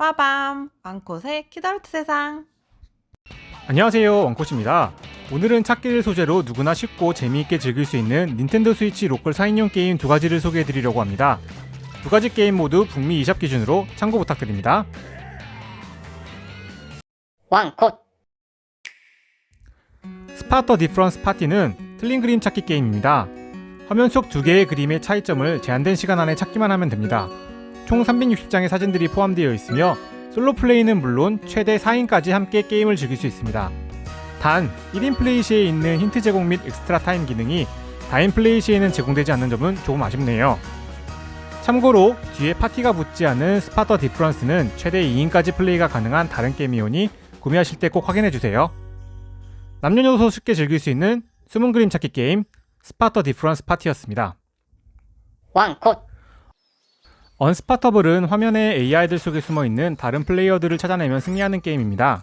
빠밤! 왕꽃의 키다르트 세상! 안녕하세요. 원코치입니다. 오늘은 찾기를 소재로 누구나 쉽고 재미있게 즐길 수 있는 닌텐도 스위치 로컬 4인용 게임 두 가지를 소개해 드리려고 합니다. 두 가지 게임 모두 북미 e샵 기준으로 참고 부탁드립니다. 왕콧. 스파터 디프런스 파티는 틀린 그림 찾기 게임입니다. 화면 속 두 개의 그림의 차이점을 제한된 시간 안에 찾기만 하면 됩니다 총 360장의 사진들이 포함되어 있으며 솔로 플레이는 물론 최대 4인까지 함께 게임을 즐길 수 있습니다. 단 1인 플레이 시에 있는 힌트 제공 및 엑스트라 타임 기능이 다인 플레이 시에는 제공되지 않는 점은 조금 아쉽네요. 참고로 뒤에 파티가 붙지 않은 스파터 디프런스는 최대 2인까지 플레이가 가능한 다른 게임이오니 구매하실 때 꼭 확인해 주세요. 남녀노소 쉽게 즐길 수 있는 숨은 그림 찾기 게임 스파터 디프런스 파티였습니다. 왕콧 언스파터블은 화면에 AI들 속에 숨어 있는 다른 플레이어들을 찾아내면 승리하는 게임입니다.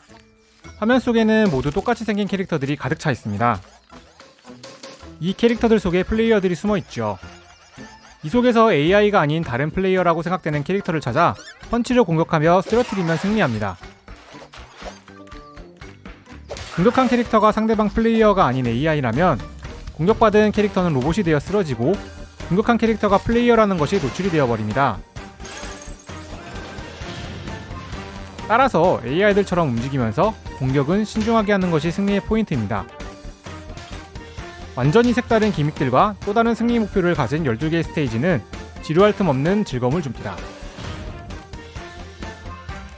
화면 속에는 모두 똑같이 생긴 캐릭터들이 가득 차 있습니다. 이 캐릭터들 속에 플레이어들이 숨어 있죠. 이 속에서 AI가 아닌 다른 플레이어라고 생각되는 캐릭터를 찾아 펀치로 공격하며 쓰러뜨리면 승리합니다. 공격한 캐릭터가 상대방 플레이어가 아닌 AI라면 공격받은 캐릭터는 로봇이 되어 쓰러지고 공격한 캐릭터가 플레이어라는 것이 노출이 되어버립니다. 따라서 AI들처럼 움직이면서 공격은 신중하게 하는 것이 승리의 포인트입니다. 완전히 색다른 기믹들과 또 다른 승리 목표를 가진 12개의 스테이지는 지루할 틈 없는 즐거움을 줍니다.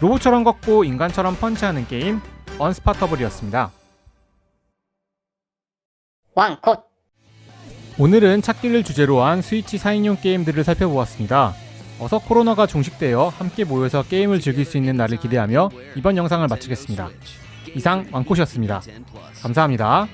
로봇처럼 걷고 인간처럼 펀치하는 게임 언스파터블이었습니다. 왕콧 오늘은 찾기를 주제로 한 스위치 4인용 게임들을 살펴보았습니다. 어서 코로나가 종식되어 함께 모여서 게임을 즐길 수 있는 날을 기대하며 이번 영상을 마치겠습니다. 이상 왕꽃이었습니다. 감사합니다.